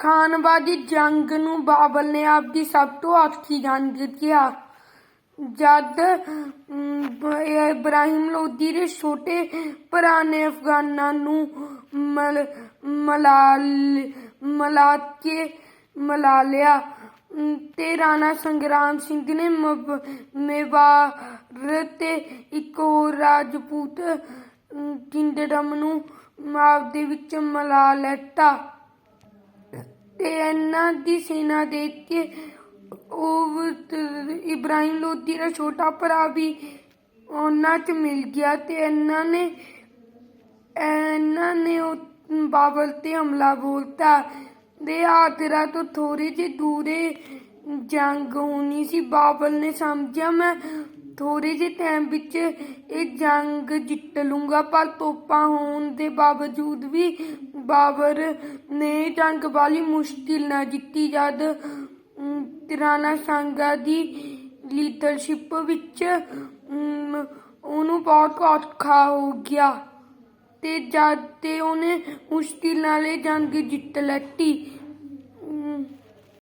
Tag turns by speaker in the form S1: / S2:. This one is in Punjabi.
S1: ਖਾਨਵਾਦੀ ਜੰਗ ਨੂੰ ਬਾਬਲ ਨੇ ਆਪਦੀ ਸਭ ਤੋਂ ਔਖੀ ਜੰਗ ਕਿਹਾ ਜਦ ਅਮ, ਬ- ਇਬਰਾਹਿਮ ਲੋਦੀ ਦੇ ਛੋਟੇ ਭਰਾ ਨੇ ਅਫਗਾਨਾਂ ਨੂੰ ਮਲ ਮਲਾ ਮਲਾ ਕੇ ਮਲਾ ਲਿਆ ਅਮ, ਤੇ ਰਾਣਾ ਸੰਗਰਾਮ ਸਿੰਘ ਨੇ ਮੇਵਾਰ ਤੇ ਇੱਕ ਹੋਰ ਰਾਜਪੂਤ ਕਿੰਡਮ ਨੂੰ ਆਪਦੇ ਵਿੱਚ ਮਲਾ ਲੈਤਾ ਤੇ ਇਹਨਾਂ ਦੀ ਸੈਨਾ ਦੇਖ ਕੇ ਉਹ ਤ- ਇਬਰਾਹਿਮ ਲੋਦੀ ਦਾ ਛੋਟਾ ਭਰਾ ਵੀ ਉਹਨਾਂ 'ਚ ਮਿਲ ਗਿਆ ਤੇ ਇਹਨਾਂ ਨੇ ਇਹਨਾਂ ਨੇ ਬਾਬਲ ਤੇ ਹਮਲਾ ਬੋਲਤਾ ਦੇ ਆਗਰਾ ਤੋਂ ਥੋੜੇ ਜਿਹੇ ਦੂਰੇ ਜੰਗ ਹੋਣੀ ਸੀ। ਬਾਬਲ ਨੇ ਸਮਝਿਆ, ਮੈਂ ਥੋੜੇ ਜਿਹੇ ਟਾਈਮ ਵਿੱਚ ਇਹ ਜੰਗ ਜਿੱਤ ਲੂੰਗਾ ਪਰ ਤੋਪਾਂ ਹੋਣ ਦੇ ਬਾਵਜੂਦ ਵੀ ਬਾਬਰ ਨੇ ਜੰਗ ਵਾਲੀ ਮੁਸ਼ਕਿਲ ਨਾਲ ਜਿੱਤੀ ਜਦ ਅਮ, ਰਾਣਾ ਸੰਗਾ ਦੀ ਲੀਡਰਸ਼ਿਪ ਵਿੱਚ ਉਹਨੂੰ ਬਹੁਤ ਔਖਾ ਹੋ ਗਿਆ ਤੇ ਜਦ ਤੇ ਉਹਨੇ ਮੁਸ਼ਕਿਲ ਨਾਲ ਇਹ ਜੰਗ ਜਿੱਤ ਲੈਤੀ।